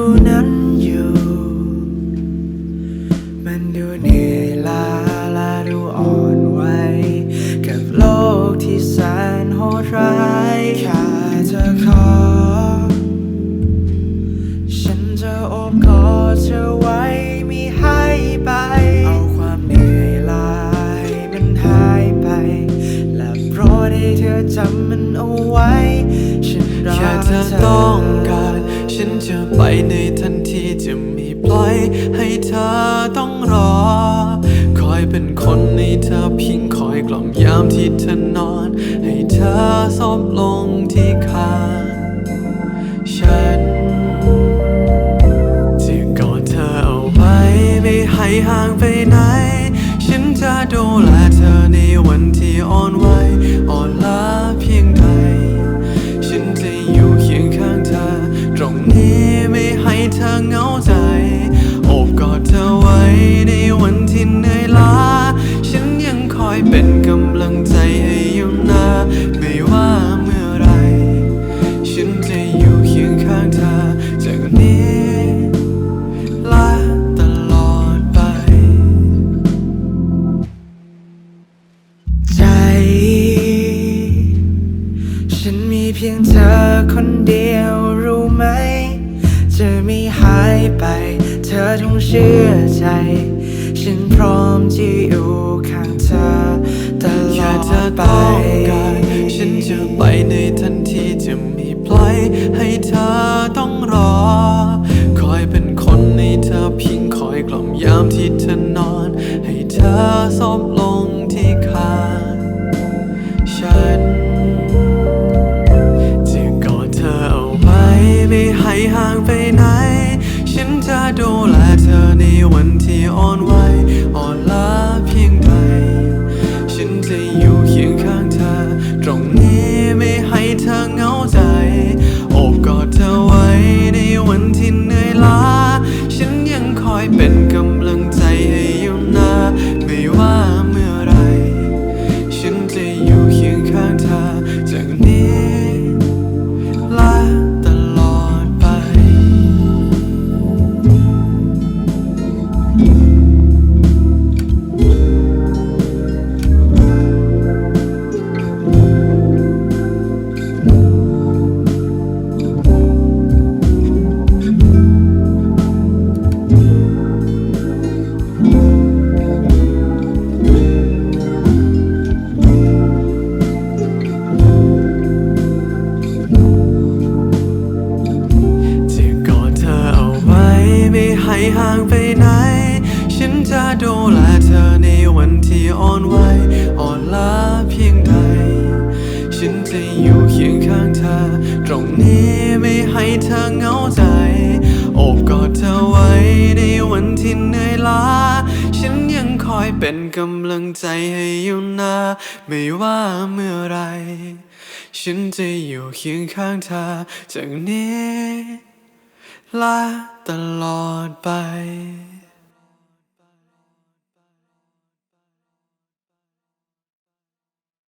คู่นั้นอยู่ มันดูเหนื่อยล้าและดูอ่อนไหวกับโลกที่แสนโหดร้ายแค่เธอขอ ฉันจะโอบกอดเธอไว้มีให้ไป เอาความเหนื่อยล้าให้มันหายไป และเพรได้เธอจำมันเอาไว้ ฉันรักเธอต้องการ ฉันจะไปในทันทีจะไม่ปล่อยให้เธอต้องรอ คอยเป็นคนในเธอพียงคอยกล่อมยามที่เธอนอน ให้เธอซบลงที่คางฉันจะกอดเธอเอาไว้ไม่ให้ห่างไปไหน อยเป็นกำลังใจให้อยู่นะไม่ว่าเมื่อไรฉันจะอยู่เคียงข้างเธอจากนี้และตลอดไป ใจ ฉันมีเพียงเธอคนเดียวรู้ไหม จะไม่หายไป เธอต้องเชื่อใจ ฉันพร้อมที่ ให้เธอต้องรอ คอยเป็นคนในเธอพิงคอยกล่อมยามที่เธอนอน ให้เธอซบลงที่คางฉันจะกอดเธอเอาไว้ไม่ให้ห่างไปไหน จะดูแลเธอในวันที่อ่อนไหวอ่อนล้าเพียงใด ฉันจะอยู่เคียงข้างเธอ ตรงนี้ไม่ให้เธอเหงาใจ โอบกอดเธอไว้ในวันที่เหนื่อยล้า ฉันยังคอยเป็นกำลังใจให้อยู่นะไม่ว่าเมื่อไร ฉันจะอยู่เคียงข้างเธอจากนี้และตลอดไป